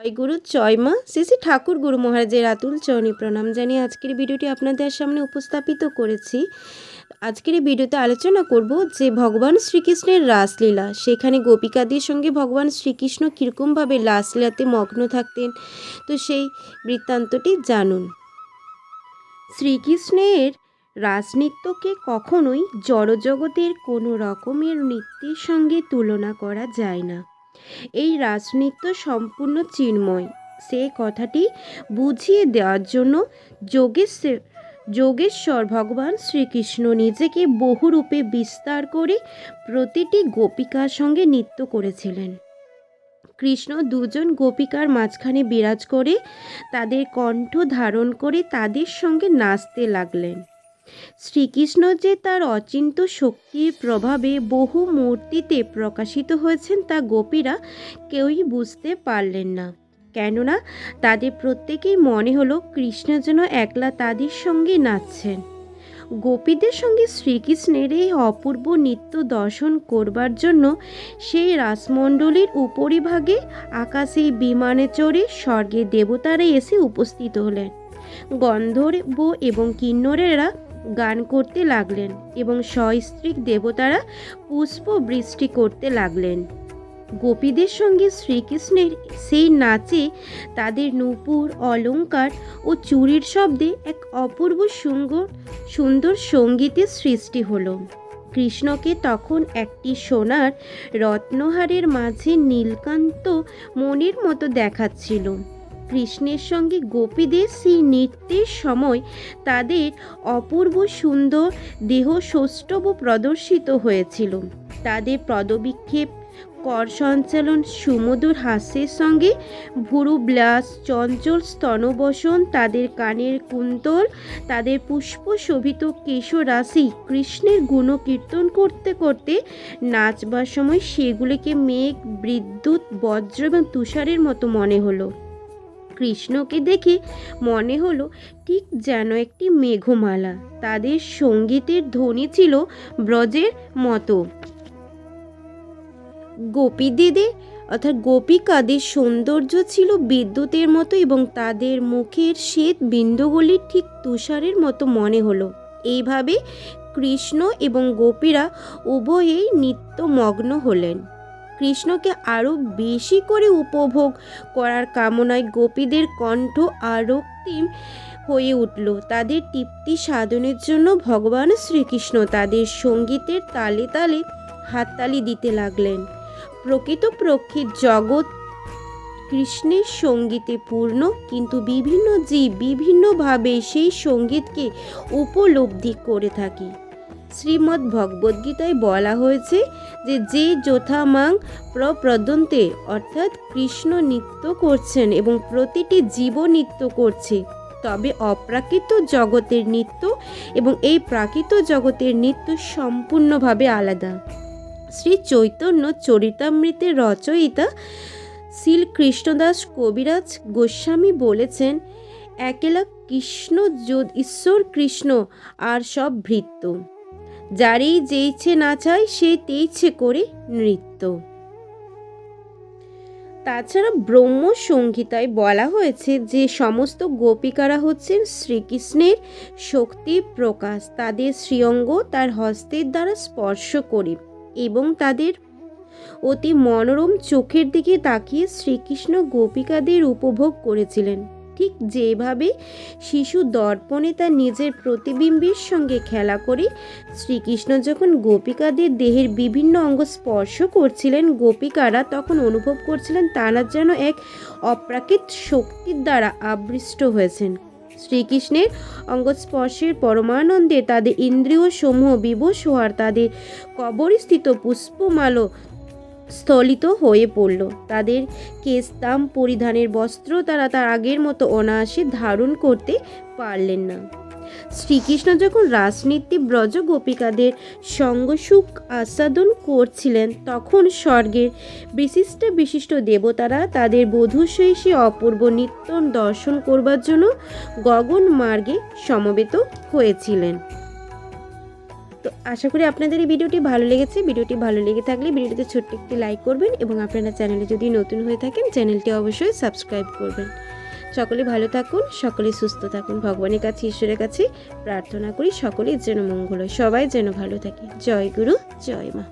জয় গুরু জয় মা। শ্রী শ্রী ঠাকুর গুরু মহারাজের আতুল চরণী প্রণাম জানিয়ে আজকের ভিডিওটি আপনাদের সামনে উপস্থাপিত করেছি। আজকের এই ভিডিওতে আলোচনা করব যে ভগবান শ্রীকৃষ্ণের রাসলীলা, সেখানে গোপিকাদের সঙ্গে ভগবান শ্রীকৃষ্ণ কীরকমভাবে রাসলীলাতে মগ্ন থাকতেন, তো সেই বৃত্তান্তটি জানুন। শ্রীকৃষ্ণের রাসনৃত্যকে কখনোই জড়জগতের কোনো রকমের নৃত্যের সঙ্গে তুলনা করা যায় না। এই রাজনৃত্য সম্পূর্ণ চিন্ময়। সে কথাটি বুঝিয়ে দেওয়ার জন্য যোগেশ্বর যোগেশ্বর ভগবান শ্রীকৃষ্ণ নিজেকে বহুরূপে বিস্তার করে প্রতিটি গোপিকার সঙ্গে নৃত্য করেছিলেন। কৃষ্ণ দুজন গোপিকার মাঝখানে বিরাজ করে তাদের কণ্ঠ ধারণ করে তাদের সঙ্গে নাচতে লাগলেন। শ্রীকৃষ্ণ যে তার অচিন্ত শক্তির প্রভাবে বহু মূর্তিতে প্রকাশিত হয়েছেন তা গোপীরা কেউই বুঝতে পারলেন না। কেননা, তাদের প্রত্যেকেই মনে হলো কৃষ্ণ যেন একলা তাদের সঙ্গে নাচছেন। গোপীদের সঙ্গে শ্রীকৃষ্ণের এই অপূর্ব নৃত্য দর্শন করবার জন্য সেই রাসমণ্ডলীর উপরিভাগে আকাশে বিমানে চড়ে স্বর্গের দেবতারা এসে উপস্থিত হলেন। গন্ধর্ব এবং কিন্নরেরা গান করতে লাগলেন এবং সস্ত্রীক দেবতারা পুষ্প বৃষ্টি করতে লাগলেন। গোপীদের সঙ্গে শ্রীকৃষ্ণের সেই নাচে তাদের নূপুর, অলঙ্কার ও চুরির শব্দে এক অপূর্ব সুন্দর সুন্দর সঙ্গীতের সৃষ্টি হলো। কৃষ্ণকে তখন একটি সোনার রত্নহারের মাঝে নীলকান্ত মনির মতো দেখাচ্ছিল। কৃষ্ণের সঙ্গে গোপীদের সেই নৃত্যের সময় তাদের অপূর্ব সুন্দর দেহ সৌষ্ঠব প্রদর্শিত হয়েছিল। তাদের পদবিক্ষেপ, কর সঞ্চালন, সুমধুর হাস্যের সঙ্গে ভুরু ব্লাস চঞ্চল স্তনবসন, তাদের কানের কুন্তল, তাদের পুষ্প শোভিত কেশরাশি কৃষ্ণের গুণকীর্তন করতে করতে নাচবার সময় সেগুলিকে মেঘ, বিদ্যুৎ, বজ্র এবং তুষারের মতো মনে হলো। কৃষ্ণকে দেখে মনে হলো ঠিক যেন একটি মেঘমালা। তাদের সঙ্গীতের ধ্বনি ছিল ব্রজের মতো। গোপীদিদের অর্থাৎ গোপিকাদের সৌন্দর্য ছিল বিদ্যুতের মতো এবং তাদের মুখের শ্বেত বিন্দুগুলি ঠিক তুষারের মতো মনে হলো। এইভাবে কৃষ্ণ এবং গোপীরা উভয়েই নিত্যমগ্ন হলেন। কৃষ্ণকে আরও বেশি করে উপভোগ করার কামনায় গোপীদের কণ্ঠ আরক্তিম হয়ে উঠল। তাদের তৃপ্তি সাধনের জন্য ভগবান শ্রীকৃষ্ণ তাদের সঙ্গীতের তালে তালে হাততালি দিতে লাগলেন। প্রকৃতপক্ষে জগৎ কৃষ্ণের সঙ্গীতে পূর্ণ, কিন্তু বিভিন্ন জীব বিভিন্নভাবে সেই সঙ্গীতকে উপলব্ধি করে থাকে। শ্রীমদ্ ভগবদ্গীতায় বলা হয়েছে যে যে যথামাং প্রপ্রদন্তে, অর্থাৎ কৃষ্ণ নৃত্য করছেন এবং প্রতিটি জীব নৃত্য করছে। তবে অপ্রাকৃত জগতের নৃত্য এবং এই প্রাকৃত জগতের নৃত্য সম্পূর্ণভাবে আলাদা। শ্রী চৈতন্য চরিতামৃতের রচয়িতা শিল কৃষ্ণদাস কবিরাজ গোস্বামী বলেছেন, একেলা কৃষ্ণ ঈশ্বর কৃষ্ণ, আর সব ভৃত্য। যারই যে যেইছে নাচায় সে তেইছে করে নৃত্য। তাছাড়া ব্রহ্ম সংহিতায় বলা হয়েছে যে সমস্ত গোপিকারা হচ্ছেন শ্রীকৃষ্ণের শক্তি প্রকাশ। তাদের শ্রীঅঙ্গ তার হস্তের দ্বারা স্পর্শ করে এবং তাদের অতি মনোরম চোখের দিকে তাকিয়ে শ্রীকৃষ্ণ গোপিকাদের উপভোগ করেছিলেন। ঠিক যেভাবে শিশু দর্পণে তার নিজের প্রতিবিম্বের সঙ্গে খেলা করে, শ্রীকৃষ্ণ যখন গোপিকাদের দেহের বিভিন্ন অঙ্গ স্পর্শ করছিলেন, গোপিকারা তখন অনুভব করছিলেন তারা যেন এক অপ্রাকৃত শক্তির দ্বারা আবৃষ্ট হয়েছেন। শ্রীকৃষ্ণের অঙ্গস্পর্শের পরমানন্দে তাদের ইন্দ্রিয় সমূহ বিবশ হওয়ার তাদের কবরস্থিত পুষ্পমালো স্থলিত হয়ে পড়ল। তাদের কেস্তাম পরিধানের বস্ত্র তারা তার আগের মতো অনায়াসে ধারণ করতে পারলেন না। শ্রীকৃষ্ণ যখন রাজনীতি ব্রজ গোপিকাদের সঙ্গসুখ আস্বাদন করছিলেন, তখন স্বর্গের বিশিষ্ট বিশিষ্ট দেবতারা তাদের বধূ অপূর্ব নৃত্য দর্শন করবার জন্য গগন মার্গে সমবেত হয়েছিলেন। তো আশা করি আপনাদের এই ভিডিওটি ভালো লেগেছে। ভিডিওটি ভালো লেগে থাকলে ভিডিওটিতে ছোট্ট একটি লাইক করবেন এবং আপনারা চ্যানেলে যদি নতুন হয়ে থাকেন, চ্যানেলটি অবশ্যই সাবস্ক্রাইব করবেন। সকলে ভালো থাকুন, সকলে সুস্থ থাকুন, ভগবানের কাছে, ঈশ্বরের কাছে প্রার্থনা করি, সকলের যেন মঙ্গল হয়, সবাই যেন ভালো থাকে। জয় গুরু, জয় মা।